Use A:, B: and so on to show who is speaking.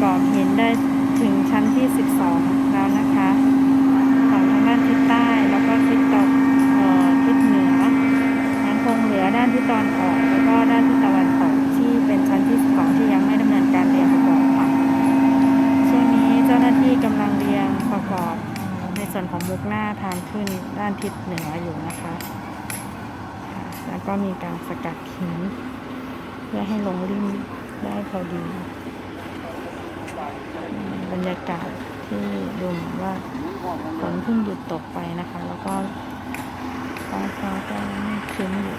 A: กรอบห็นได้ถึงชั้นที่ 12 แล้วนะคะฝั่งทางด้านทิศใต้แล้วก็ทิศตะทิศเหนือยังคงเหลือด้านทิศตะวันออก แล้วก็ด้านทิศตะวันตกที่เป็นชั้นที่ 12 ที่ยังไม่ดำเนินการเรียงประกอบค่ะช่วงนี้เจ้าหน้าที่กำลังเรียงประกอบในส่วนของบุกหน้าทางขึ้นด้านทิศเหนืออยู่นะคะ แล้วก็มีการสกัดหินเพื่อให้ลงริมได้พอดี บรรยากาศที่ดูเหมือนว่าฝนเพิ่งหยุดตกไปนะคะ แล้วก็ฟ้าฟ้าก็ครึ้มอยู่